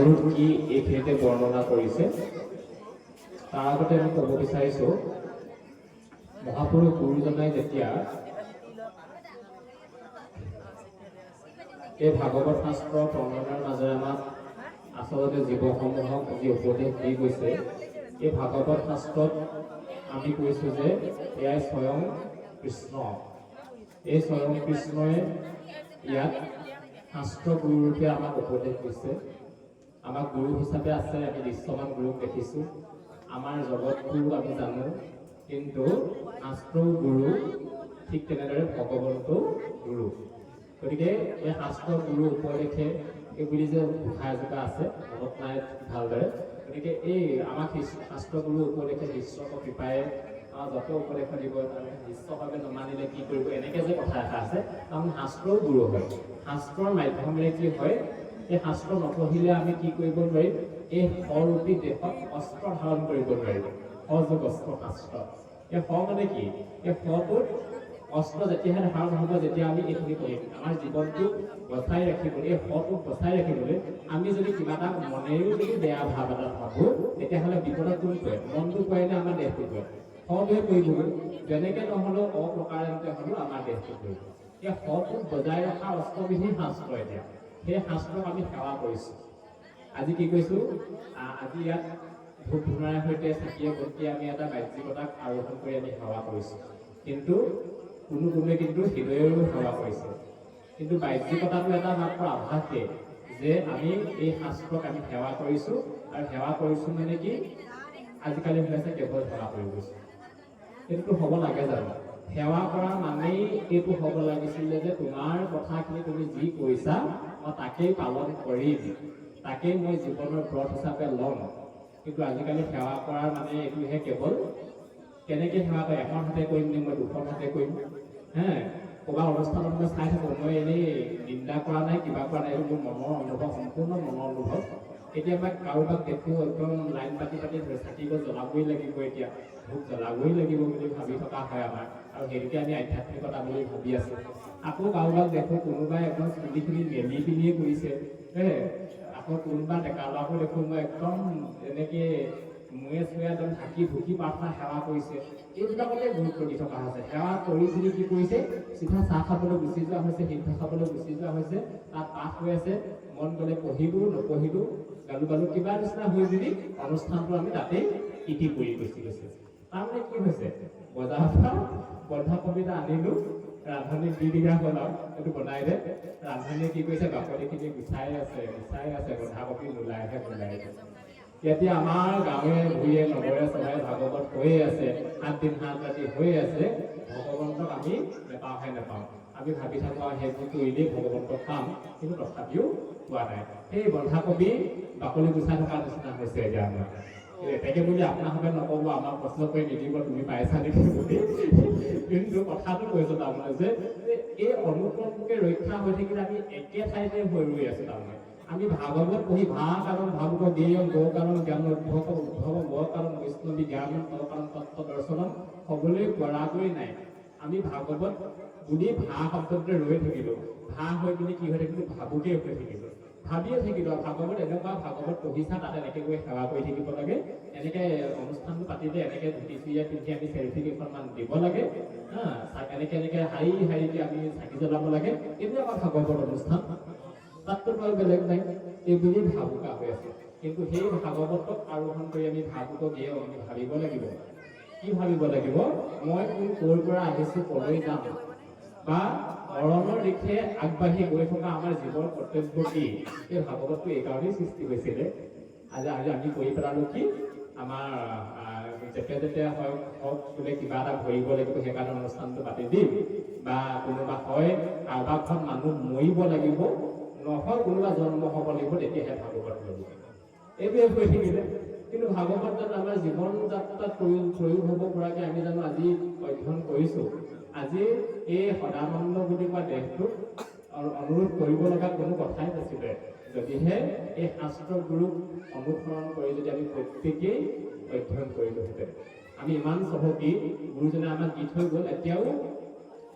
গুৰুত কি এইখিনিতে বৰ্ণনা কৰিছে। তাৰ আগতে আমি ক'ব বিচাৰিছোঁ মহাপুৰুষ গুৰুজনাই যেতিয়া এই ভাগৱত শাস্ত্ৰ প্ৰণয়নৰ মাজেৰে আমাক আচলতে জীৱসমূহক যি উপদেশ দি গৈছে এই ভাগৱত শাস্ত্ৰত আমি কৈছোঁ যে এয়াই স্বয়ং কৃষ্ণ। এই স্বয়ং কৃষ্ণই ইয়াত শাস্ত্ৰ গুৰুৰূপে আমাক উপদেশ দিছে। আমাক গুৰু হিচাপে আছে, আমি দৃশ্যমান গুৰুক দেখিছোঁ। আমাৰ জগত গুৰু আমি জানো, কিন্তু শাস্ত্ৰও গুৰু, ঠিক তেনেদৰে ভগৱন্তও গুৰু। গতিকে এই শাস্ত্ৰ গুৰু উপদেশে এই বুলি যে ঘোষা এজোপা আছে, মনত নাই ভালদৰে। গতিকে এই আমাক শাস্ত্ৰ গুৰু উপদেশে কৃপায়ে আমাক যত উপদেশ দিব তাৰমানে শিষ্যভাৱে নমানিলে কি কৰিব, এনেকৈ যে কথা এটা আছে। তাৰমানে শাস্ত্ৰও গুৰু হয়। শাস্ত্ৰৰ মাধ্যমেৰে কি হয় এই শাস্ত্ৰ নপঢ়িলে আমি কি কৰিব নোৱাৰিম? এই সৰূপী দেশত অস্ত্ৰ ধাৰণ কৰিব নোৱাৰিম সযোগ অস্ত্ৰ শাস্ত্ৰ। এই স মানে কি? এই সটোত অস্ত্ৰ যেতিয়াহে ধাৰণ হ'ব যেতিয়া আমি এইখিনি কৰিম। আমাৰ জীৱনটো বচাই ৰাখিবলৈ এই সটোক বচাই ৰাখিবলৈ আমি যদি কিবা এটা মনেৰেও যদি বেয়া ভাৱ এটা ভাবোঁ তেতিয়াহ'লে বিপদত কোন পৰে? মনটো নে আমাৰ দেহটো পৰে। সটোৱে কৰিবগৈ যেনেকৈ নহ'লেও অপ্ৰকাৰান্তে হ'লেও আমাৰ দেহটো কৰিব এই সটোক বজাই ৰখা অস্ত্ৰবিধি শাস্ত্ৰ এতিয়া। সেই শাস্ত্ৰক আমি সেৱা কৰিছোঁ। আজি কি কৈছোঁ? আজি ইয়াত ধূপ ধূনাৰ সৈতে চাকিয়ে বন্তিয়ে আমি এটা বাহ্যিকতাক আৰোহণ কৰি আমি সেৱা কৰিছোঁ। কিন্তু কোনো কোনোৱে কিন্তু হৃদয়ৰো সেৱা কৰিছে। কিন্তু বাহ্যিকতাটো এটা মাত্ৰ আভাসহে যে আমি এই শাস্ত্ৰক আমি সেৱা কৰিছোঁ আৰু সেৱা কৰিছোঁ মানে কি? আজিকালি হৈছে কেৱল সেৱা কৰি গৈছোঁ। সেইটোতো হ'ব লাগে জানো? সেৱা কৰা মানেই এইটো হ'ব লাগিছিলে যে তোমাৰ কথাখিনি তুমি যি কৈছা মই তাকেই পালন কৰিম তাকেই মই জীৱনৰ ব্ৰত হিচাপে ল'ম। কিন্তু আজিকালি সেৱা কৰাৰ মানে এইটোহে কেৱল কেনেকে সেৱা কৰে এখন হাতে কৰিম নে মই দুখন হাতে কৰিম? হে ক'ৰবাৰ অনুষ্ঠানত মই চাই থাকোঁ মই এনেই নিন্দা কৰা নাই কিবা কৰা নাই এইটো মোৰ মনৰ অনুভৱ সম্পূৰ্ণ মনৰ অনুভৱ। কেতিয়াবা কাৰোবাক দেখোঁ, একদম লাইন পাতি পাতি ধৰি চাকি জ্বলাবই লাগিব এতিয়া। ধূপ জ্বলাবই লাগিব বুলি ভাবি থকা হয় আমাৰ। আৰু সেইটোকে আমি আধ্যাত্মিকতা বুলি ভাবি আছোঁ। আকৌ কাৰোবাক দেখোঁ, কোনোবাই একদম চুলিখিনি মেলি পিনিয়ে কৰিছে। হে, আকৌ কোনোবা ডেকা ল'ৰাকো দেখোঁ, মই একদম এনেকে মূৰে চুৰে একদম ঢাকি ঢুকি প্ৰাৰ্থনা সেৱা কৰিছে। এইবিলাকতে গুৰুত্ব দি থকা হৈছে। সেৱা কৰি পিনি কি কৰিছে? চিধা চাহ খাবলৈ গুচি যোৱা হৈছে, সিদ্ধ খাবলৈ গুচি যোৱা হৈছে। তাত পাঠ হৈ আছে। মন গ'লে পঢ়িলোঁ নপঢ়িলোঁ গালু গালু কিবা নিচিনা হৈ পিনি অনুষ্ঠানটো আমি তাতেই ইতি পৰি গুচি গৈছে। তাৰমানে কি হৈছে বজাৰৰ পৰা বন্ধাকবি এটা আনিলোঁ ৰান্ধনীক দি হ'ল আৰু এইটো বনাই দে। ৰান্ধনীয়ে কি কৰিছে? বাকলিখিনি গুচাই আছে গুচাই আছে বন্ধাকবি নোলাইহে নোলাইহে। এতিয়া আমাৰ গাঁৱে ভূঞে, নগৰে চহৰে ভাগৱত হৈয়ে আছে সাত দিন সাত ৰাতি হৈ আছে, ভগৱন্তক আমি নেপাওঁহে নেপাওঁ। আমি ভাবি থাকোঁ সেইবোৰ কৰিলেই ভগৱন্তক পাম, কিন্তু তথাপিও পোৱা নাই। সেই বন্ধাকবি, বাকলি গুচাই থকা নিচিনা হৈছে এতিয়া আমাৰ। এতেকে বুলি আপোনাৰভাৱে নক'ব আমাক প্ৰশ্ন কৰি নিদিব, তুমি পাইছা নেকি বুলি। কিন্তু কথাটো কৈছোঁ তাৰমানে যে এই অনুক্ৰমকে ৰক্ষা হৈ থাকিলে আমি একে ঠাইতে হৈ ৰৈ আছোঁ তাৰমানে। আমি ভাগৱত পঢ়ি ভা কাৰণ ভাগৱত জ্ঞেয়, গৌ কাৰণ, জ্ঞান, উদ্ভৱ উদ্ভৱ, গ কাৰণ, বৈষ্ণৱী, জ্ঞান, ত কাৰণ, তত্ত্ব, দৰ্শনম হ'বলৈ পৰাগৈ নাই। আমি ভাগৱত বুলি ভা শব্দতে ৰৈ থাকিলোঁ। ভা হৈ পিনি কি হৈ থাকিলোঁ? ভাবুকেই হৈ থাকিলোঁ। ভাবিয়ে থাকিলোঁ ভাগৱত এনেকুৱা ভাগৱত পঢ়িছা, তাত এনেকৈ গৈ সেৱা কৰি থাকিব লাগে। এনেকৈ অনুষ্ঠানটো পাতিলে এনেকৈ ধুতি চুৰিয়া পিন্ধি আমি চেল্ফি কেইখনমান দিব লাগে। হা এনেকৈ এনেকৈ শাৰী শাৰীকৈ আমি চাকি জ্বলাব লাগে। এইবিলাক আমাৰ ভাগৱত অনুষ্ঠান। তাততো বাৰু বেলেগ নাই। এই বুলি ভাবুকা হৈ আছে। কিন্তু সেই ভাগৱতক আৰোহণ কৰি আমি ভাবুকক দিয়ে আমি ভাবিব লাগিব। কি ভাবিব লাগিব? মই কোন ক'ৰ পৰা আহিছোঁ ক'লৈ যাম? বা মৰণৰ দিশে আগবাঢ়ি গৈ থকা আমাৰ জীৱৰ কৰ্তব্য কি? এই ভাগৱতটো এইকাৰণেই সৃষ্টি হৈছিলে। আজি আজি আমি কৰি পেলালোঁ কি? আমাৰ যেতিয়া যেতিয়া হয় হওক বোলে কিবা এটা ভৰিব লাগিব সেইকাৰণে অনুষ্ঠানটো পাতি দিম। বা কোনোবা হয় কাৰোবাৰ ঘৰত মানুহ মৰিব লাগিব নহয় কোনোবা জন্ম হ'ব লাগিব তেতিয়াহে ভাগৱত ল'ব এইটোৱে হৈ থাকিলে। কিন্তু ভাগৱতত আমাৰ জীৱন যাত্ৰাত প্ৰয়োগ প্ৰয়োগ হ'ব পৰাকৈ আমি জানো আজি অধ্যয়ন কৰিছোঁ। আজি এই সদানন্দ বুলি কোৱা দেশটোক অনুৰোধ কৰিব লগা কোনো কথাই নাছিলে। যদিহে এই শাস্ত্ৰ গুৰুক অনুসৰণ কৰি যদি আমি প্ৰত্যেকেই অধ্যয়ন কৰিলোহেঁতেন। আমি ইমান চহকী গুৰুজনে আমাক দি থৈ গ'ল এতিয়াও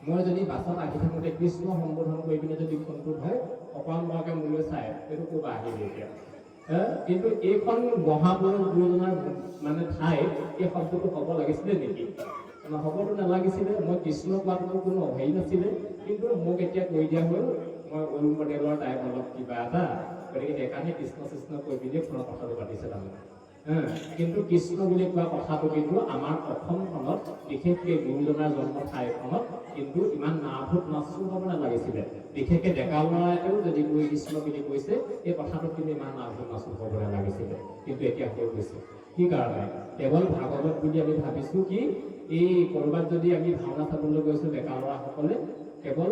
মই যদি বাছত আহি থাকোঁতে কৃষ্ণ সম্বোধন কৰি পিনে যদি ফোনটো হয় অকণ মোলৈ চাই সেইটো ক'ৰপৰা আহিলে এতিয়া? কিন্তু এইখন মহাপুৰুষ গুৰুজনাৰ মানে ঠাইত এই শব্দটো হ'ব লাগিছিলে নেকি? হ'বতো নালাগিছিলে, মই কৃষ্ণ কোৱাটো কোনো হেৰি নাছিলে, কিন্তু মোক এতিয়া কৈ দিয়া হ'ল, মই ওল মডেলৰ টাইপ অলপ কিবা এটা, গতিকে সেইকাৰণে কৃষ্ণ কৃষ্ণ কৈ পিনি ফোনত কথাটো পাতিছে তাৰমানে। কিন্তু কৃষ্ণ বুলি কোৱা কথাটো কিন্তু আমাৰ অসমখনত বিশেষকৈ গুৰুজনাৰ জন্ম ঠাইখনত, কিন্তু ইমান নাভূত নাচুৰ হ'ব নালাগিছিলে বিশেষকৈ ডেকা ল'ৰাইও যদি কৈ কৃষ্ণ বুলি কৈছে, এই কথাটোত কিন্তু ইমান নাভূত নাচুৰ হ'ব নালাগিছিলে কিন্তু এতিয়া হৈ গৈছে। কি কাৰণে? কেৱল ভাগৱত বুলি আমি ভাবিছোঁ কি, এই ক'ৰবাত যদি আমি ভাওনা চাবলৈ গৈছোঁ ডেকা ল'ৰাসকলে কেৱল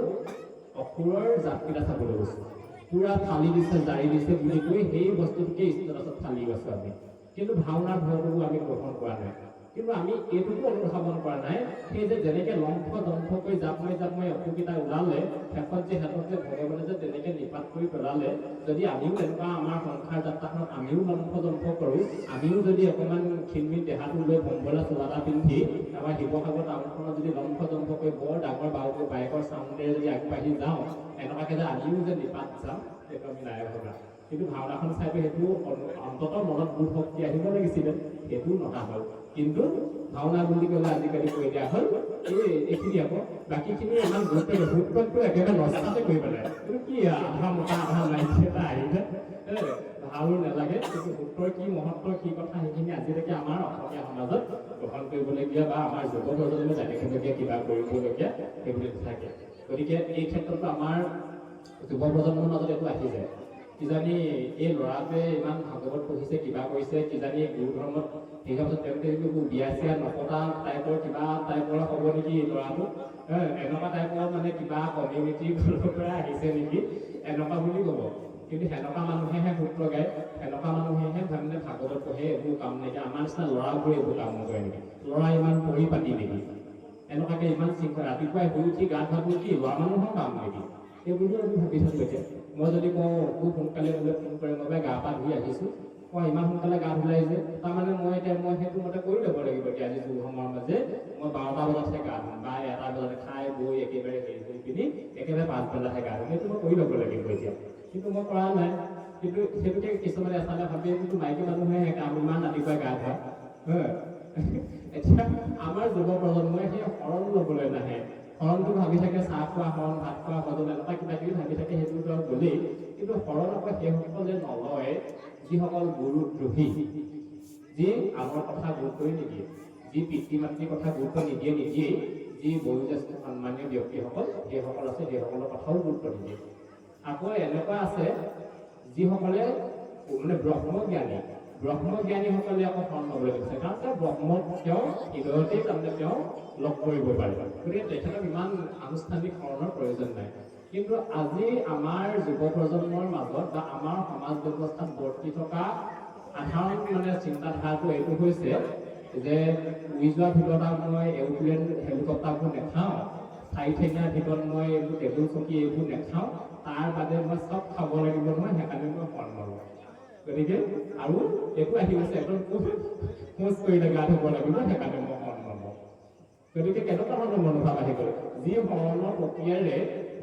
অসুৰৰ জাতকেইটা চাবলৈ গৈছোঁ। পুৰা ফালি দিছে, জাৰি দিছে বুলি কৈ সেই বস্তুটোকে ষ্টেটাছত ফালি গৈছোঁ আমি। কিন্তু ভাওনাৰ ধৰণটো আমি গ্ৰহণ কৰা নাই। কিন্তু আমি এইটোকো অনুধাৱন কৰা নাই। সেই যে যেনেকে লম্ফ দম্ফ কৰি জাপ মাৰি জাপ মাৰি অসুকেইটা ওলালে, শেষত যে সিহঁতক যে ভগৱানে যে তেনেকে নিপাত কৰি পেলালে, যদি আমিও তেনেকুৱা আমাৰ সংসাৰ যাত্ৰাখনত আমিও লম্ফ, দম্ফ কৰোঁ, আমিও যদি অকণমান খিনমিন দেহাটো লৈ বম্বলা চোলা পিন্ধি আমাৰ শিৱসাগৰ টাউনখনত যদি লম্ফ দম্ফ কৰি বৰ ডাঙৰ বাউকৈ বাইকৰ চাউণ্ডেৰে যদি আগবাঢ়ি যাওঁ, এনেকুৱাকে যে আমিও যে নিপাত যাম, সেইটো আমি নাই ভবা। কিন্তু ভাওনাখন চাই সেইটো অন্ততঃ মনত গুণ শক্তি আহিব লাগিছিলে, সেইটো নহা হ'ল। কিন্তু ভাওনা বুলি ক'লে আজিকালি কৈ দিয়া হ'ল এই এইখিনি আকৌ বাকীখিনি গুৰুত্ব নিদিয়ে। গুৰুত্বটো একেবাৰে নষ্টাতে কৰি পেলাই কি আধা মতা আধা মাইকী এটা আহিলে এ, ভালো নালাগে কিন্তু সূত্ৰৰ কি মহত্ব কি কথা সেইখিনি আজিলৈকে আমাৰ অসমীয়া সমাজত গ্ৰহণ কৰিবলগীয়া বা আমাৰ যুৱ প্ৰজন্মই জানিবলগীয়া কিবা কৰিবলগীয়া সেইবোৰ নাথাকে গতিকে এই ক্ষেত্ৰতো আমাৰ যুৱ প্ৰজন্মৰ মাজত এইটো আহি যায়। কিজানি এই ল'ৰাটোৱে ইমান ভাগৱত পঢ়িছে, কিবা কৰিছে, কিজানি গুৰু ধৰ্মত সেই পাছত তেওঁলোকে কিন্তু বিয়া চিয়া নপতা টাইপৰ, কিবা টাইপৰ হ'ব নেকি ল'ৰাটো? এনেকুৱা টাইপৰ মানে কিবা কমিউনিটিৰ ফালৰ পৰা আহিছে নেকি? এনেকুৱা বুলি ক'ব। কিন্তু সেনেকুৱা মানুহেহে সূত্ৰ গায়, সেনেকুৱা মানুহেহে তাৰমানে ভাগৱত পঢ়ে এইবোৰ কাম নাইকিয়া। আমাৰ নিচিনা ল'ৰাবোৰে এইবোৰ কাম নকৰে নেকি? ল'ৰা ইমান পঢ়ি পাতি নেকি? এনেকুৱাকে ইমান চিন্তা, ৰাতিপুৱাই শুই উঠি গা ধোৱাটো কি? ল'ৰা মানুহৰ কাম নেকি? এইবোৰতো আমি ভাবি থাকোঁ এতিয়া। মই যদি কওঁ খুব সোনকালে বোলে ফোন কৰি মই গা পা ধুই আহিছোঁ। মই ইমান সোনকালে গা ধুই আহিছে তাৰমানে মই এতিয়া মই সেইটো মতে কৰি ল'ব লাগিব এতিয়া আজি যুৱ সময়ৰ মাজে। মই বাৰটা বজাতহে গা ধুম বা এটা বজাত খাই বৈ একেবাৰে হেৰি কৰি পিনি একেবাৰে পাঁচবেলাহে গা ধুম। সেইটো মই কৰি ল'ব লাগিব এতিয়া। কিন্তু মই কৰা নাই। কিন্তু সেইটোকে কিছুমানে এচালে ভাবি কিন্তু মাইকী মানুহে কাম ইমান ৰাতিপুৱাই গা ধোৱা এতিয়া আমাৰ যুৱ প্ৰজন্মই সেই শৰণ ল'বলৈ নাহে। শৰণটো ভাবি থাকে, চাহ খোৱা শৰণ ভাত খোৱা ভজন এনেকুৱা কিবা কিবি ভাবি থাকে সেইটোতো আৰু গ'লেই। কিন্তু শৰণ আকৌ সেইসকলে নলয়, যিসকল গুৰুদ্ৰোহী, যি আমাৰ কথা গুৰুত্বই নিদিয়ে, যি পিতৃ মাতৃৰ কথা গুৰুত্ব নিদিয়ে নিদিয়েই, যি বয়োজ্যেষ্ঠ সন্মানীয় ব্যক্তিসকল সেইসকল আছে সেইসকলৰ কথাও গুৰুত্ব নিদিয়ে। আকৌ এনেকুৱা আছে, যিসকলে মানে ব্ৰহ্মজ্ঞানী ব্ৰহ্মজ্ঞানীসকলে আকৌ শৰণ ল'বলৈ বিচাৰে কাৰণ তেওঁ ব্ৰহ্মক তেওঁ হৃদয়তেই তাৰমানে তেওঁ লগ কৰিব পাৰে। গতিকে তেখেতক ইমান আনুষ্ঠানিক শৰণৰ প্ৰয়োজন নাই। কিন্তু আজি আমাৰ যুৱ প্ৰজন্মৰ মাজত বা আমাৰ সমাজ ব্যৱস্থাত বৰ্তি থকা সাধাৰণ মানে চিন্তাধাৰাটো এইটো হৈছে যে উৰি যোৱাৰ ভিতৰত মই এৰোপ্লেন হেলিকপ্টাৰবোৰ নাখাওঁ চাৰি ঠেঙীয়াৰ ভিতৰত মই এইবোৰ টেবুল চকী এইবোৰ নাখাওঁ তাৰ বাদে মই চব খাব লাগিব নহয় সেইকাৰণে মই শৰণ নলওঁ। গতিকে আৰু এইটো আহি গৈছে একদম খোজ কৰিলে গা ধুব লাগিব সেইকাৰণে মই নলওঁ গতিকে কেনেকুৱা ধৰণৰ মনোভাৱ আহি গ'ল যি শৰণৰ প্ৰক্ৰিয়াৰে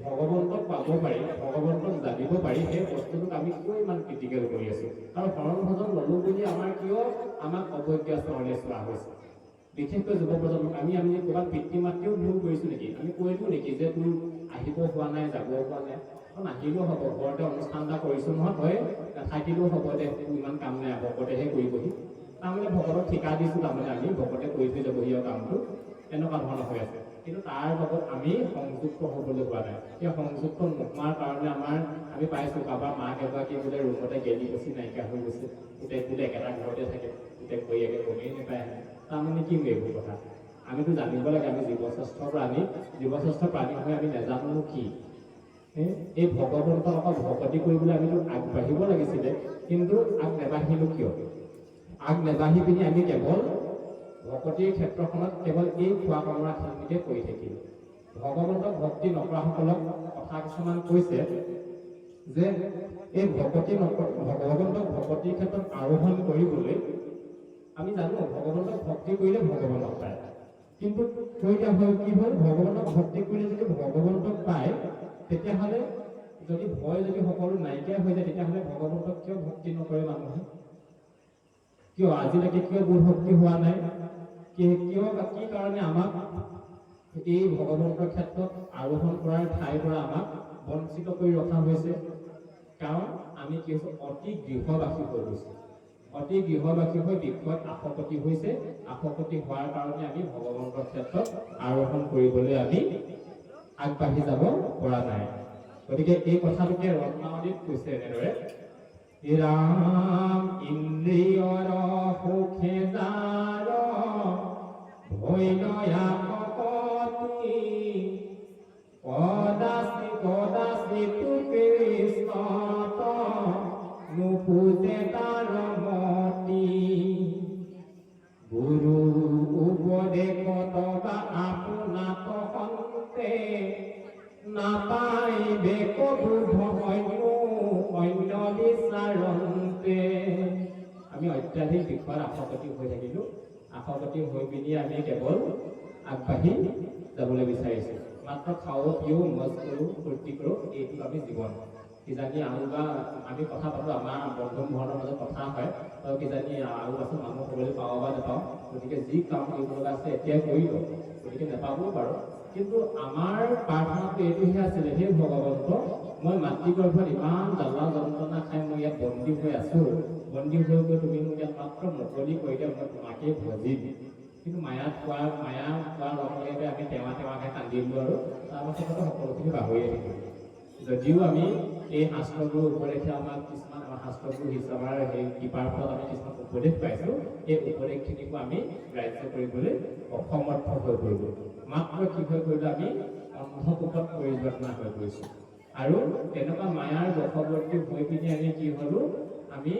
ভগৱন্তক পাব পাৰি ভগৱন্তক জানিব পাৰি সেই বস্তুটোক আমি কিয় ইমান ক্ৰিটিকেল কৰি আছো আৰু শৰণ ভজন ল'লো বুলি আমাৰ কিয় আমাক অৱজ্ঞা চৰণে চোৱা হৈছে বিশেষকৈ যুৱ প্ৰজন্মক আমি আমি ক'ৰবাত পিতৃ মাতৃও ভুল কৰিছো নেকি আমি কৈ দিওঁ নেকি যে তোৰ আহিব হোৱা নাই যাব হোৱা নাই নাহিলেও হ'ব ঘৰতে অনুষ্ঠান এটা কৰিছো নহয় তই নাথাকিলেও হ'ব দে ইমান কাম নাই ভকতেহে কৰিবহি তাৰমানে ভকতক ঠিকা দিছো তাৰমানে আমি ভকতে কৰি থৈ যাবহি আৰু কামটো। এনেকুৱা ধৰণৰ হৈ আছে। কিন্তু তাৰ লগত আমি সংযুক্ত হ'বলৈ পোৱা নাই। সেই সংযুক্ত নোহোৱাৰ কাৰণে আমাৰ আমি পাইছোঁ কাৰোবাৰ মাক এগৰাকী বোলে ৰুমতে গেলি পচি নাইকিয়া হৈ গৈছে। গোটেই বোলে একেটা ঘৰতে থাকে গোটেই ভৈয়াকে গমেই নাপায়। তাৰমানে কি এইবোৰ কথা? আমিতো জানিব লাগে আমি জীৱশ্ৰেষ্ঠ প্ৰাণী। জীৱশ্ৰেষ্ঠ প্ৰাণী হৈ আমি নাজানো কি? এই ভগৱন্তক অকল ভকতি কৰিবলৈ আমিতো আগবাঢ়িব লাগিছিলে, কিন্তু আগ নেবাঢ়িলো কিয়? আগ নেবাঢ়ি পিনি আমি কেৱল ভকতিৰ ক্ষেত্ৰখনত কেৱল এই খোৱা কামৰাখিনিকে কৰি থাকিলোঁ ভগৱন্তক ভক্তি নকৰাসকলক কথা কিছুমান কৈছে যে, এই ভকতি ভগৱন্তক ভকতিৰ ক্ষেত্ৰত আৰোহণ কৰিবলৈ, আমি জানো ভগৱন্তক ভক্তি কৰিলে ভগৱানক পায়। কিন্তু কৈ দিয়া হয় কি হ'ল? ভগৱানক ভক্তি কৰিলে যদি ভগৱন্তক পায় তেতিয়াহ'লে যদি ভয় যদি সকলো নাইকিয়া হৈ যায় তেতিয়াহ'লে ভগৱন্তক কিয় ভক্তি নকৰে মানুহে? কিয় আজিলৈকে কিয় বুধ ভক্তি হোৱা নাই? কিয় কি কাৰণে আমাক এই ভগৱন্তৰ ক্ষেত্ৰত আৰোহণ কৰাৰ ঠাইৰ পৰা আমাক বঞ্চিত কৰি ৰখা হৈছে? কাৰণ আমি কি হৈছোঁ অতি গৃহবাসী হৈ গৈছোঁ। অতি গৃহবাসী হৈ বিষয়ত আসক্তি হৈছে। আসক্তি হোৱাৰ কাৰণে আমি ভগৱন্তৰ ক্ষেত্ৰত আৰোহণ কৰিবলৈ আমি আগবাঢ়ি যাব পৰা নাই। গতিকে এই কথাটোকে ৰত্নাৱলীত কৈছে এনেদৰে ৰাম ইন্দ্ৰিয়ৰ সুখে যাৰ ভৈনয়া ভকতি, কদাচি কৃষ্ণত বিষয়ত আসক্তি হৈ থাকিলোঁ আসক্তি হৈ পিনি আমি কেৱল আগবাঢ়ি যাবলৈ বিচাৰিছোঁ মাত্ৰ খাওঁ পিওঁ মজ কৰোঁ ফূৰ্তি কৰোঁ এইটো আমি জীৱন কিজানি আৰু বা আমি কথা পাতোঁ আমাৰ বন্ধু মহলৰ মাজত কথা হয় আৰু কিজানি আৰু পাছত মানুহ ক'বলৈ পাওঁ বা নাপাওঁ গতিকে যি কাম কৰিব লগা আছে এতিয়াই কৰি লওঁ গতিকে নাপাবও পাৰোঁ কিন্তু আমাৰ প্ৰাৰ্থনাটো এইটোহে আছিলে সেই ভগৱন্ত মই মাতৃগৰ্ভত ইমান জ্বালা যন্ত্ৰণা খাই মই ইয়াত বন্দী হৈ আছোঁ বন্দী হৈ গৈ তুমি মোক ইয়াত মাত্ৰ মুকলি কৰি দিয়া মই তোমাকেই ভজিম কিন্তু মায়াত পোৱা মায়া পোৱাৰ লগে লগে আমি টেমা টেমাকৈ কান্দিলোঁ আৰু তাৰপাছতে সকলোখিনি পাহৰিয়ে থাকিলোঁ যদিও আমি এই শাস্ত্ৰবোৰ উপদেশে আমাক কিছুমান শাস্ত্ৰবোৰ হিচাপে আমাৰ সেই কৃপাৰ ফলত আমি কিছুমান উপদেশ পাইছোঁ সেই উপদেশখিনিকো আমি গ্ৰাহ্য কৰিবলৈ অসমৰ্থ হৈ পৰিলোঁ মাত্ৰ কি হৈ পৰিলোঁ আমি অন্ধকূপত পৰিৱৰ্তন হৈ পৰিছোঁ আৰু তেনেকুৱা মায়াৰ বশৱৰ্তী হৈ পিনি আমি কি হ'লোঁ আমি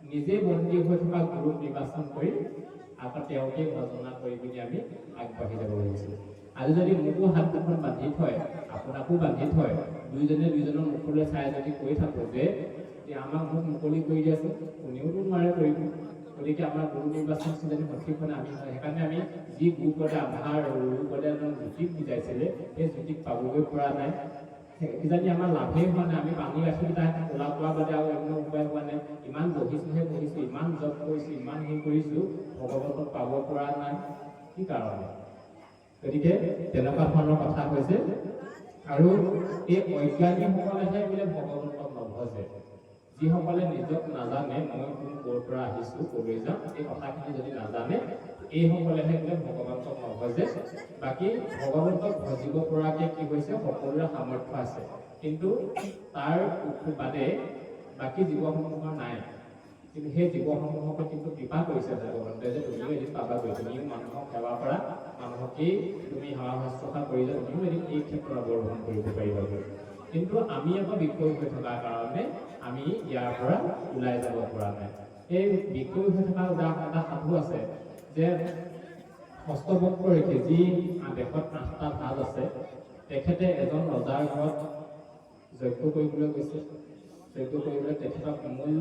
নিজে বন্দী হৈ থকা গুৰুক নিৰ্বাচন কৰি আকৌ তেওঁকে ভজনা কৰি পিনি আমি আগবাঢ়ি যাব লাগিছিল। আজি যদি মোকো হাত দুখন বান্ধি থয় আপোনাকো বান্ধি থয় দুইজনে দুইজনৰ মুখলৈ চাই যদি কৈ থাকো যে আমাক মোক মুকলি কৰি দিয়াচোন কোনেওতো নোৱাৰে কৰিব। গতিকে আমাৰ গুৰু নিৰ্বাচন যদি সঠিক হ'লে আমি সেইকাৰণে আমি যি গুৰুপদে আধাৰ গুৰুপদে এজন জ্যোতিক বুজাইছিলে সেই জ্যোতিক পাবগৈ পৰা নাই। কিজানি আমাৰ লাভেই হোৱা নাই আমি পানী ৰাখিকেইটা ওলা পোৱা বাদে আৰু অন্য উপায় হোৱা নাই ইমান বহিছোহে বহিছোঁ ইমান জব কৰিছোঁ ইমান হেৰি কৰিছোঁ ভগৱন্তক পাব পৰা নাই কি কাৰণে গতিকে তেনেকুৱা ধৰণৰ কথা হৈছে আৰু এই অজ্ঞানীসকলেহে বোলে ভগৱন্তক নভজে যিসকলে নিজক নাজানে মই কোন ক'ৰ পৰা আহিছোঁ ক'লৈ যাম এই কথাখিনি যদি নাজানে এইসকলেহে বোলে ভগৱন্তক নভজে বাকী ভগৱন্তক ভজিব পৰাকে কি হৈছে সকলোৰে সামৰ্থ্য আছে। কিন্তু তাৰ বাদে বাকী জীৱসমূহৰ নাই। কিন্তু সেই জীৱসমূহকো কিন্তু কৃপা কৰিছে ভগৱন্তে যে তুমিও এদিন পাবাগৈ তুমিও মানুহক সেৱা কৰা মানুহকেই তুমি সেৱা শুশ্ৰূষা কৰিলে তুমিও এদিন এই ক্ষেত্ৰত অৱৰোহণ কৰিব পাৰিবাগৈ কিন্তু আমি আকৌ বিষয় হৈ থকাৰ কাৰণে আমি ইয়াৰ পৰা ওলাই যাব পৰা নাই। এই বিষয় হৈ থকা উদাহৰণ এটা সাধু আছে, যে হস্তবক্ৰ ঋষি যি দেশত আঠটা ভাগ আছে, তেখেতে এজন ৰজাৰ ঘৰত যজ্ঞ কৰিবলৈ গৈছে। যজ্ঞ কৰিবলৈ তেখেতক মূল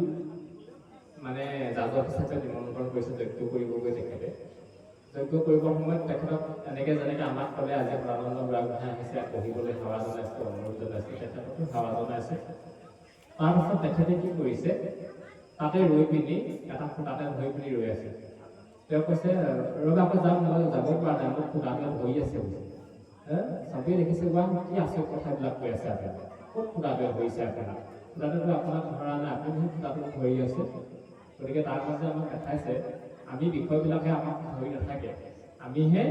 মানে যাজক হিচাপে নিমন্ত্ৰণ কৰিছে যজ্ঞ কৰিবগৈ তেখেতে। যজ্ঞ কৰিবৰ সময়ত তেখেতক এনেকৈ যেনেকৈ আমাক ক'লে, আজি প্ৰানন্দ বুঢ়াগোহাঁই আহিছে, পঢ়িবলৈ সেৱা জনাইছে, অনুৰোধ জনাইছে, তেখেতকো সেৱা জনাইছে। তাৰপাছত তেখেতে কি কৰিছে, তাতে ৰৈ পিনি, এটা ফুটাতে ধৰি পিনি ৰৈ আছে। তেওঁ কৈছে, ৰ'বা আকৌ যাম মই যাব পৰা নাই মোক ফুটাতে ধৰি আছে বোলে? চবেই দেখিছে বা কি আচৰিত কথাবিলাক কৈ আছে আপুনি। ক'ত ফুটাতে ধৰিছে আপোনাক ফুটাতেতো আপোনাক ধৰা নাই, আপুনি ফুটাটো ধৰি আছে। গতিকে তাৰ মাজে আমাক দেখাইছে আমি বিষয়বিলাকে আমাক ধৰি নাথাকে। আমিহে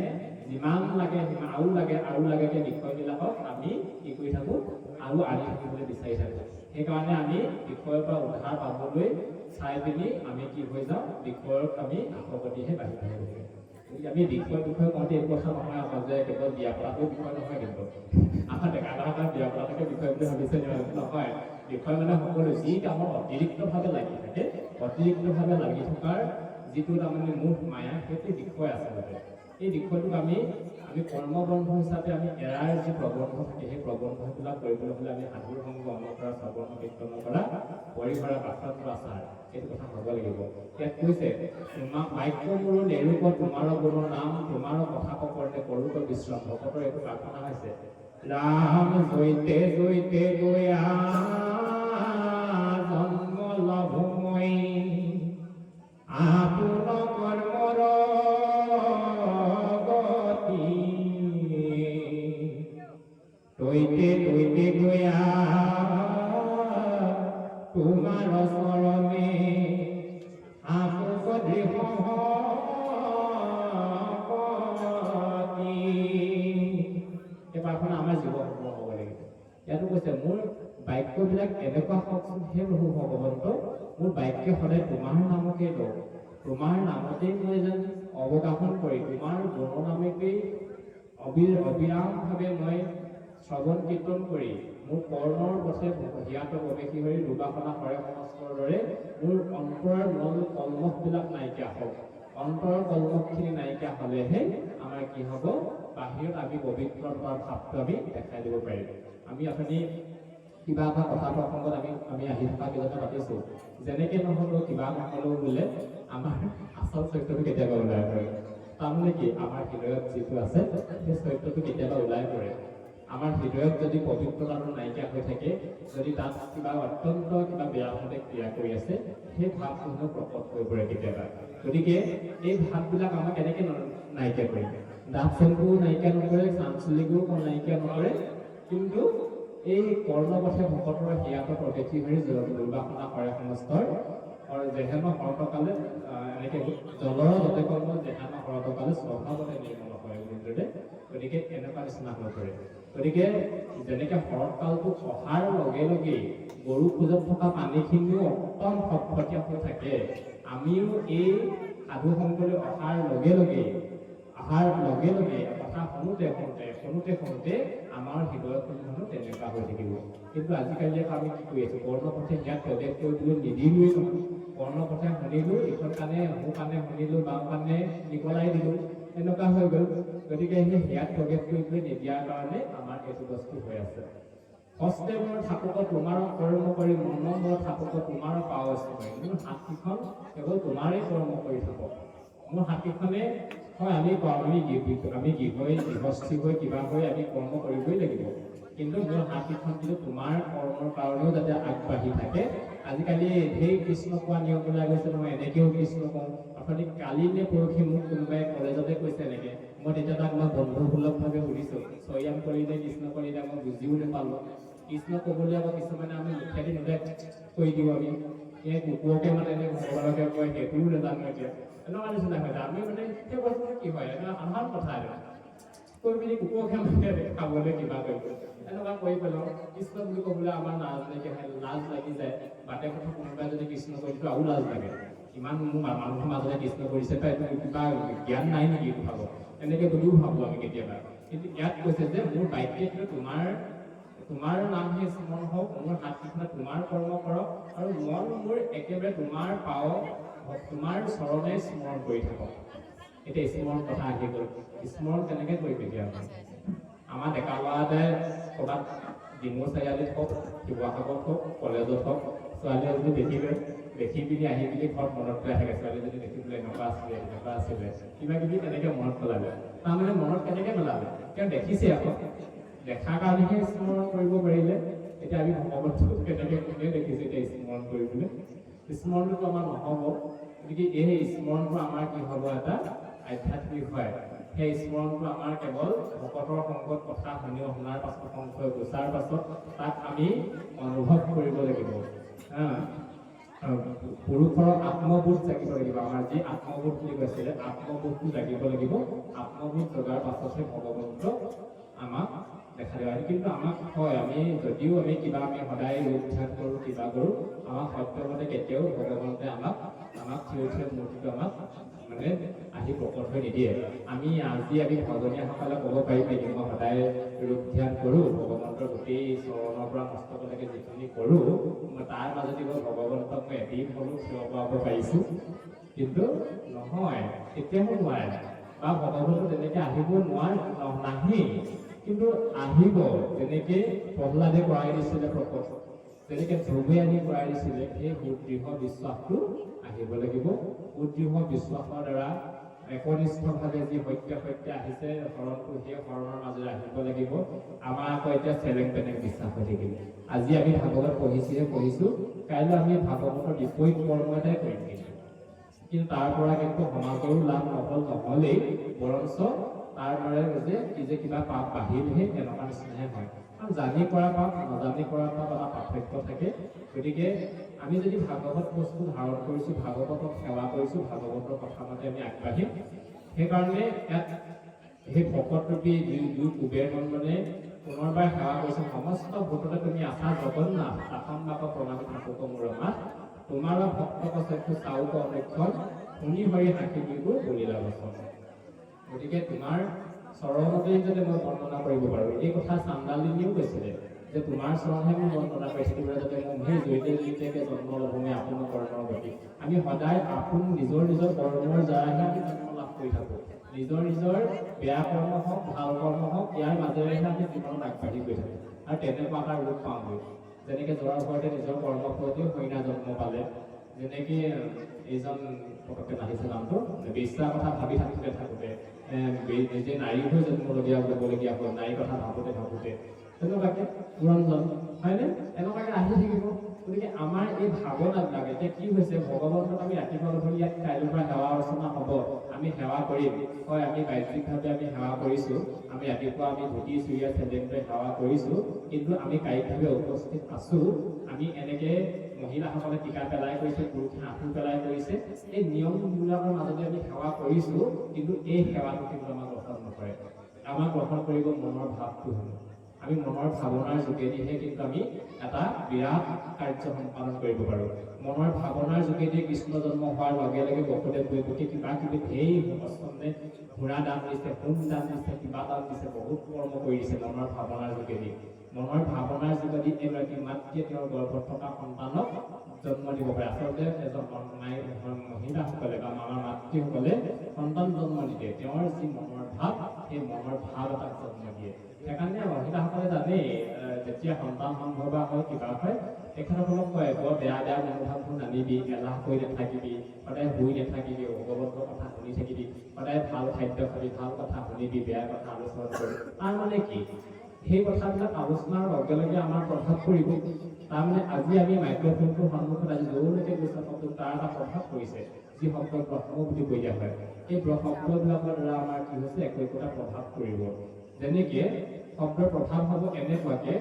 যিমান লাগে সিমান আৰু লাগে, আৰু লাগেকে বিষয়বিলাকক আমি কি কৰি থাকোঁ, আৰু আনি থাকিবলৈ বিচাৰি থাকোঁ। সেইকাৰণে আমি বিষয়ৰ পৰা উদ্ধাৰ পাবলৈ চাই পিনি আমি কি হৈ যাওঁ বিষয়ক আমি আসক্তিহে বাঢ়ি গৈ গতিকে আমি বিষয় বিষয় কওঁতে এই কথা নহয় আকৌ যে কেৱল বিয়া পতাটোৱে বিষয় নহয় কিন্তু। আমাৰ ডেকা ডেকা বিয়া পতাটোকে বিষয় বুলি ভাবিছে নহয়। বিষয় মানে সকলো যি কামত অতিৰিক্তভাৱে লাগি থাকে, অতিৰিক্তভাৱে লাগি থকাৰ যিটো তাৰমানে মুঠ মায়া সেইটো বিষয় আচলতে এই বিষয়টোক আমি আমি কৰ্মবন্ধ হিচাপে আমি এৰাৰ যি প্ৰবন্ধ থাকে, সেই প্ৰবন্ধবিলাক কৰিবলৈ হ'লে আমি সাধুৰ সংগ অন্ন কৰা শ্ৰৱণ কীৰ্তন কৰা পৰিসৰা আচাৰ সেইটো কথা হ'ব লাগিব। ইয়াত কৈছে তোমাক বাক্য মোৰ নেৰূপ, তোমাৰ গুণৰ নাম, তোমাৰ কথা কৰ্ণে কৰোঁ বিশ্ৰাম ভকতৰ এইটো প্ৰাৰ্থনা হৈছে, ৰাম জৈতে জৈতে গয়া বাক্যবিলাক এনেকুৱা হওকচোন হে প্ৰভু ভগৱন্ত, মোৰ বাক্য সদায় তোমাৰ নামকে লওঁ। তোমাৰ নামতেই মই যেন অৱগাহন কৰি, তোমাৰ গুণ নামতেই অবি, অবিৰামভাৱে মই শ্ৰৱণ কীৰ্তন কৰি, মোৰ কৰ্ণৰ পথে হিয়াত প্ৰৱেশী হৈ দুবাসনা হৰে সমস্তৰ দৰে মোৰ অন্তৰৰ মল কলমশবিলাক নাইকিয়া হওক। অন্তৰৰ কলমশখিনি নাইকিয়া হ'লেহে আমাৰ কি হ'ব? বাহিৰত আমি পবিত্ৰ ভাৱটো আমি দেখাই দিব পাৰিম। আমি আপুনি কিবা এটা কথা প্ৰসংগত আমি আমি আহি থকা কেইজনে পাতিছোঁ। যেনেকে নহ'লেও কিবা নহ'লেও বোলে আমাৰ আচল চৰিত্ৰটো কেতিয়াবা ওলাই পৰে। তাৰমানে কি, আমাৰ হৃদয়ত যিটো আছে, সেই চৰিত্ৰটো কেতিয়াবা ওলাই পৰে। আমাৰ হৃদয়ত যদি পবিত্ৰতাটো নাইকিয়া হৈ থাকে, যদি তাত কিবা অত্যন্ত কিবা বেয়া ভাৱে ক্ৰিয়া কৰি আছে, সেই হেনো প্ৰকট হৈ পৰে কেতিয়াবা। গতিকে এই ভাৱবিলাক আমাক কেনেকে নাইকিয়া কৰিম দাঁত চেম্পুও নাইকিয়া নকৰে, চাঞ্চলিকো নাইকিয়া নকৰে, কিন্তু এই কৰ্ণপথে ভকতৰ হিয়াত প্ৰৱেশী হৈ দুৰ্বাসনা কৰে সমস্তৰ আৰু জেহেন হৰতকালে আহ, এনেকে জলৰ যতে কৰ্ম জেহেন হৰতকালে স্বভাৱতে নিৰ্মল হয় বুলিদৰে গতিকে এনেকুৱা নিচিনা হৈ পৰে। গতিকে যেনেকে শৰৎকালটো অহাৰ লগে লগেই গৰু খোজত থকা পানীখিনিও একদম ফটফটীয়া হৈ থাকে আমিও এই সাধু শংকৰী অহাৰ লগে লগেই অহাৰ লগে লগে কথা শুনোতে শুনোতে শুনোতে শুনোতে আমাৰ হৃদয়সমূহো তেনেকুৱা হৈ থাকিব। কিন্তু আজিকালি আকৌ আমি কি কৰি আছো? কৰ্ণপথে ইয়াত প্ৰৱেশ কৰিবলৈ নিদিলোৱেই নহয়। কৰ্ণপথে শুনিলো ইখন কাণে সো কাণে শুনিলো বাওঁ কাণে নিকলাই দিলো এনেকুৱা হৈ গ'ল। গতিকে সেই সেয়াত প্ৰৱেশ কৰিবলৈ নিদিয়াৰ কাৰণে আমাৰ এইটো বস্তু হৈ আছে। হস্তে মোৰ থাপক তোমাৰ কৰ্ম কৰি মন মোৰ থাপক তোমাৰ পাৱ আছে। মোৰ হাতকেইখন কেৱল তোমাৰেই কৰ্ম কৰি থাকক। মোৰ হাতীখনে হয় আমি কওঁ, আমি গৃহ- আমি গৃহই গৃহস্থী হৈ কিবা হৈ আমি কৰ্ম কৰিবই লাগিব। কিন্তু মোৰ হাতীখন কিন্তু তোমাৰ কৰ্মৰ কাৰণেও যাতে আগবাঢ়ি থাকে। আজিকালি সেই কৃষ্ণ কোৱা নিয়ম ওলাই গৈছে নহয় এনেকেও কৃষ্ণ কওঁ। অথনি কালি নে পৰহি মোক কোনোবাই কলেজতে কৈছে এনেকে। মই তেতিয়া তাক মই বন্ধুসুলভভাৱে সুধিছো চৈয়াম কৰিলে কৃষ্ণ কৰিলে মই বুজিও নাপালো। কৃষ্ণ ক'বলৈ আকৌ কিছুমানে আমি মুখেদি নোলে কৈ দিওঁ আমি। এই কুকুৰকে মানে ভগৱানকে কয় সেইটোও নাজানো এতিয়া। এনেকুৱা নিচিনা হৈ আমি মানে সেই বস্তুটো কি হয় এটা সাধাৰণ কথা এটা কৈ পিনি কুকুৰকে মানে খাবলৈ কিবা কৰিব এনেকুৱা কৰি পেলাওঁ কৃষ্ণ বুলি ক'বলৈ আমাৰ লাজ নাইকিয়া লাজ লাগি যায় বাটে কথা কোনোবাই যদি কৃষ্ণ কৰি দিওঁ আৰু লাজ লাগে ইমান মানুহৰ মাজতে কৃষ্ণ কৰিছে কিবা জ্ঞান নাই নেকি? ভাবক এনেকে বুলিও ভাবোঁ আমি কেতিয়াবা কিন্তু ইয়াত কৈছে যে মোৰ বাক্যে কিন্তু তোমাৰ তোমাৰ নামহে স্মৰণ হওক মোৰ হাতকেইখনে তোমাৰ কৰ্ম কৰক আৰু মন মোৰ একেবাৰে তোমাৰ পাওক তোমাৰ চৰণে স্মৰণ কৰি থাকক। এতিয়া স্মৰণ কথা আহি গ'ল। স্মৰণ কেনেকে এতিয়া আমি? আমাৰ ডেকা ল'ৰা এটাই ক'ৰবাত ডিমৌ চাৰিআলিত হওক শিৱসাগৰত হওক কলেজত হওক ছোৱালী এজনী দেখিলে দেখি পিনি আহি পিনি ঘৰত মনত পেলাই থাকে। ছোৱালীজনী দেখি পেলাই এনেকুৱা আছিলে এনেকুৱা আছিলে। কিবা কিবি তেনেকে মনত পেলালে। তাৰমানে মনত কেনেকে পেলালে? তেওঁ দেখিছে আকৌ। দেখাৰ কাৰণেহে স্মৰণ কৰিব পাৰিলে। এতিয়া আমি ভগৱন্তক কেনেকে কোনে দেখিছে এতিয়া স্মৰণ কৰিবলৈ? স্মৰণটো আমাৰ নহ'ব। গতিকে এই স্মৰণটো আমাৰ কি হ'ব এটা আধ্যাত্মিক হয় সেই স্মৰণটো আমাৰ কেৱল ভকতৰ সংগত কথা শুনিও শুনাৰ পাছত সংশয় গুচাৰ পাছত তাক আমি অনুভৱ কৰিব লাগিব। পুৰুষৰ আত্মবোধ জাগিব লাগিব। আমাৰ যি আত্মবোধ বুলি কৈছিলে আত্মবোধটো জাগিব লাগিব। আত্মবোধ জগাৰ পাছতহে ভগৱন্ত আমাক দেখা আৰু কিন্তু আমাক হয় আমি যদিও আমি কিবা আমি সদায় ৰোগ ধ্যান কৰোঁ কিবা কৰোঁ আমাক সত্যমতে কেতিয়াও ভগৱন্তে আমাক আমাক থিয় থিয় মূৰ্তিটো আমাক মানে আহি প্ৰকট হৈ নিদিয়ে আমি আজি আমি ভজনীয়াসকলে ক'ব পাৰিম নেকি মই সদায় ৰোগ ধ্যান কৰোঁ ভগৱন্তৰ গোটেই চৰণৰ পৰা মস্তকলৈকে যিখিনি কৰোঁ মই তাৰ মাজতে মই ভগৱন্তক মই এদিন হ'লেও থিয় কৰাব পাৰিছোঁ কিন্তু নহয় কেতিয়াও নোৱাৰে বা ভগৱন্ত তেনেকে আহিব নোৱাৰে নাহেই কিন্তু আহিব যেনেকে প্ৰহ্লাদে কৰাই দিছিলে প্ৰকট যেনেকে ধ্ৰুৱে আনি কৰাই দিছিলে সেই সুদৃঢ় বিশ্বাসটো আহিব লাগিব। সুদৃঢ় বিশ্বাসৰ দ্বাৰা একনিষ্ঠভাৱে যি সত্য সত্য আহিছে শৰণটো সেই শৰণৰ মাজেৰে আহিব লাগিব। আমাৰ আকৌ এতিয়া চেলেং পেলেং বিশ্বাস হৈ থাকিব। আজি আমি ভাগৱত পঢ়িছোহে পঢ়িছো কাইলৈ আমি ভাগৱতৰ বিপৰীত কৰ্ম এটাই কৰিম কিন্তু তাৰ পৰা কিন্তু সমাজৰো লাভ নহল নহলেই বৰঞ্চ তাৰ দ্বাৰা যে কি যে কিবা পাপ বাঢ়িলহে এনেকুৱা নিচিনাহে হয়। কাৰণ জানি কৰা পাপ নাজানি কৰা পাপ এটা পাৰ্থক্য থাকে। গতিকে আমি যদি ভাগৱত বস্তু ধাৰণ কৰিছোঁ ভাগৱতক সেৱা কৰিছোঁ ভাগৱতৰ কথা মতে আমি আগবাঢ়িম। সেইকাৰণে ইয়াত সেই ভকতৰূপী দুই দুই কুবেৰ নন্দনে পুনৰবাৰ সেৱা কৰিছে সমস্ত ভূততে তুমি আছা জগন্নাথ আসন বাপ প্ৰণামী থাকুক মোৰ মাত তোমাৰ ভক্ত কচক্ষু চাউক অনক্ষণ শুনি হৰি সাক্ষী দিবোৰ বলিলা বচন। গতিকে তোমাৰ চৰণতেই যদি মই বৰ্ণনা কৰিব পাৰোঁ এই কথা চান্দালিনীও কৈছিলে যে তোমাৰ চৰণহে মই বৰ্ণনা কৰিছিলোঁ যাতে জৈতে জৈতেকে জন্ম লভমে আপোন কৰ্মৰ গতি আমি সদায় আপোন নিজৰ নিজৰ কৰ্মৰ দ্বাৰাহে আমি জন্ম লাভ কৰি থাকোঁ। নিজৰ নিজৰ বেয়া কৰ্ম হওক ভাল কৰ্ম হওক ইয়াৰ মাজেৰেহে আমি জীৱনত আগবাঢ়ি গৈ থাকোঁ। আৰু তেনেকুৱা এটা ৰূপ পাওঁগৈ। যেনেকে জৰাৰ ঘৰতে নিজৰ কৰ্ম ফলতেও কইনা জন্ম পালে যেনেকে এইজন পটককে নাহিছে নামটো বেশ্যাৰ কথা ভাবি থাকোঁতে থাকোঁতে নিজে নাৰী হৈ জন্মলগীয়া হ'বলগীয়া হ'ল নাৰীৰ কথা ভাবোঁতে ভাবোঁতে। তেনেকুৱাকে ৰঞ্জন হয়নে? এনেকুৱাকে আহি থাকিব। গতিকে আমাৰ এই ভাৱনাবিলাক এতিয়া কি হৈছে ভগৱন্তক আমি ৰাতিপুৱা গধূলি ইয়াত কাইলৈৰ পৰা সেৱা অৰ্চনা হ'ব আমি সেৱা কৰিম। হয় আমি বাহ্যিকভাৱে আমি সেৱা কৰিছোঁ আমি ৰাতিপুৱা আমি ধুতি চুৰিয়া চেলেংটোৱে সেৱা কৰিছোঁ কিন্তু আমি কায়িকভাৱে উপস্থিত আছোঁ। আমি এনেকে মহিলাসকলে টিকা পেলাই কৰিছে পুৰুষে আঁঠু পেলাই কৰিছে। এই নিয়মবিলাকৰ মাজতে আমি সেৱা কৰিছোঁ কিন্তু এই সেৱাটো কিন্তু আমাক গ্ৰহণ নকৰে। আমাক গ্ৰহণ কৰিব মনৰ ভাৱটো হেনো আমি মনৰ ভাৱনাৰ যোগেদিহে কিন্তু আমি এটা বিৰাট কাৰ্য সম্পাদন কৰিব পাৰোঁ। মনৰ ভাৱনাৰ যোগেদি কৃষ্ণ জন্ম হোৱাৰ লগে লগে বসুদেৱ দৈৱকী কিবা কিবি ঢেৰ অষ্টমে ঘোঁৰা দান দিছে সোণ দান দিছে কিবা দান দিছে বহুত কৰ্ম কৰি দিছে মনৰ ভাৱনাৰ যোগেদি। মনৰ ভাৱনাৰ যোগেদি এগৰাকী মাতৃয়ে তেওঁৰ গৰ্ভত থকা সন্তানক জন্ম দিব পাৰে। আচলতে এজন মাই মহিলাসকলে বা আমাৰ মাতৃসকলে সন্তান জন্ম নিদিয়ে। তেওঁৰ যি মনৰ ভাৱ সেই মনৰ ভাৱ এটাক জন্ম দিয়ে। সেইকাৰণে যেতিয়া সন্তান মানুহ বা হয়, কিবা হয়। তেখেতসকলক কয় বেয়া বেয়া কৰি নাথাকিবি, সদায় শুই নাথাকিবি অৱস্থাৰ কথা শুনি থাকিবি, সদায় ভালো খাদ্য কথা শুনি ជាហំតាមហំរបស់បានមកពីបាទហើយឯខាងក្នុងក៏ឯបបដែរដែរនឹងថាខ្លួនអានេះពីកាលាគួយដែលថៃពីបដែរហួយដែលថៃពីក៏បបក៏ថាខ្លួននេះថៃពីបដែរថាថៃទៅពីថាក៏ថាខ្លួននេះពីបែរក៏ថាខ្លួនទៅតាម মানে কি? সেই কথাবিলাক আলোচনাৰ লগে লগে আমাৰ প্ৰভাৱ পৰিব। তাৰমানে আজি আমি মাইক্ৰফোনটোৰ সন্মুখত আজি দৌৰলৈকে গৈছে শব্দ তাৰ এটা প্ৰভাৱ পৰিছে, যি শব্দ ব্ৰহ্ম বুলি কৈ দিয়া হয়। এই শব্দবিলাকৰ দ্বাৰা আমাৰ কি হৈছে, একো একোটা প্ৰভাৱ পৰিব। যেনেকৈ শব্দৰ প্ৰভাৱ হ'ব এনেকুৱাকৈ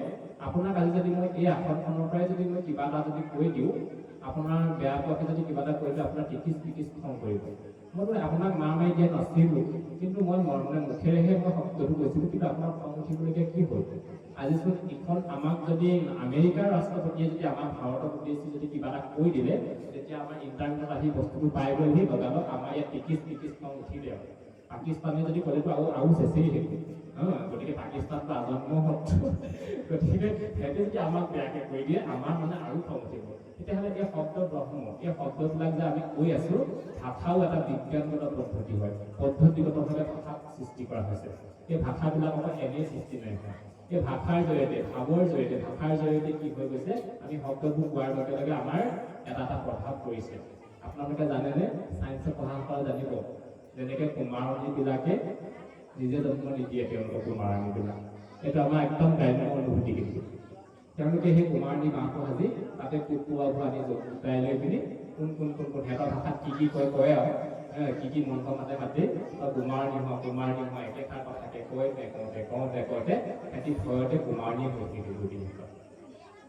আপোনাক আজি যদি মই এই আসনখনৰ পৰাই যদি মই কিবা এটা যদি কৈ দিওঁ, আপোনাৰ বেয়া পোৱাকে যদি কিবা এটা কৈ দিওঁ, আপোনাৰ টিকিচ টিকিচ খং কৰিব। মই বোলে আপোনাক মাৰ মাৰি দিয়া নাছিলোঁ, কিন্তু মই মানে মুখেৰেহে মই শব্দটো কৈছিলোঁ, কিন্তু আপোনাৰ খং উঠিবলগীয়া কি হ'ল? আজিচোন ইখন আমাক যদি আমেৰিকাৰ ৰাষ্ট্ৰপতিয়ে যদি আমাক ভাৰতক উদ্দেশ্যি যদি কিবা এটা কৈ দিলে, তেতিয়া আমাৰ ইণ্টাৰনেটত আহি বস্তুটো পাই গ'লহি লগালগ আমাৰ ইয়াত টিকিচ টিকিচ খং উঠিলে আৰু। পাকিস্তানে যদি ক'লেতো আৰু আৰু চেচেই শেষ গতিকে পাকিস্তানটো আজন্ম গতিকে সিহঁতে যদি আমাক বেয়াকে কৈ দিয়ে, আমাৰ মানে আৰু খং উঠিব। তেতিয়াহ'লে এই শব্দ ব্ৰহ্ম, এই শব্দবিলাক যে আমি কৈ আছো, ভাষাও এটা বিজ্ঞানগত পদ্ধতি হয়। পদ্ধতিগতভাৱে ভাষা সৃষ্টি কৰা হৈছে। এই ভাষাবিলাক অকল এনেই সৃষ্টি নাই হোৱা। এই ভাষাৰ জৰিয়তে, ভাৱৰ জৰিয়তে, ভাষাৰ জৰিয়তে কি হৈ গৈছে, আমি শব্দবোৰ কোৱাৰ লগে লগে আমাৰ এটা এটা প্ৰভাৱ পৰিছে। আপোনালোকে জানেনে? চায়েন্সৰ পঢ়াসকলে জানিব। যেনেকে কুমাৰণীবিলাকে নিজে জন্ম নিদিয়ে তেওঁলোকৰ কুমাৰণীবিলাক এইটো আমাৰ একদম গ্ৰাম্য অনুভূতি কিন্তু। তেওঁলোকে সেই কুমাৰণী বাঁহটো সাজি তাতে পোক পৰুৱাবোৰ আনি গোটাই লৈ পিনি কোন কোন কোন কোন সিহঁতৰ ভাষাত কি কি কয় কয় আৰু কি কি মন্ত্ৰ মাতে মাতি কুমাৰণী হোৱা কুমাৰণী হোৱা একেষাৰ কথাকে কৈ কওঁতে কওঁতে কওঁতে সিহঁতি ভয়তে কুমাৰণী হৈ থাকিব দুদিন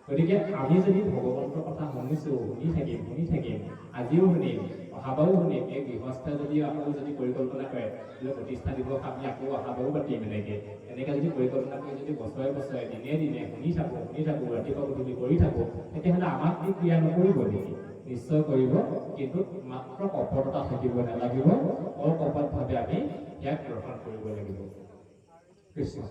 গতিকে আমি যদি ভগৱন্তৰ কথা শুনিছোঁ শুনি থাকিম শুনি থাকিম আজিও শুনিম অহাবাৰো শুনিম এই গৃহস্থই যদি আকৌ যদি পৰিকল্পনা কৰে বোলে প্ৰতিষ্ঠা দিৱস আমি আকৌ অহাবাৰো পাতিম এনেকে। এনেকে যদি পৰিকল্পনা কৰি যদি বছৰে বছৰে দিনে দিনে শুনি থাকোঁ শুনি থাকোঁ ৰাতিপুৱা গধূলি কৰি থাকোঁ তেতিয়াহ'লে আমাক কি ক্ৰিয়া নকৰিব নেকি? নিশ্চয় কৰিব কিন্তু মাত্ৰ কপটতা থাকিব নালাগিব অকপটভাৱে আমি ইয়াক গ্ৰহণ কৰিব লাগিব। কৃষ্ণ।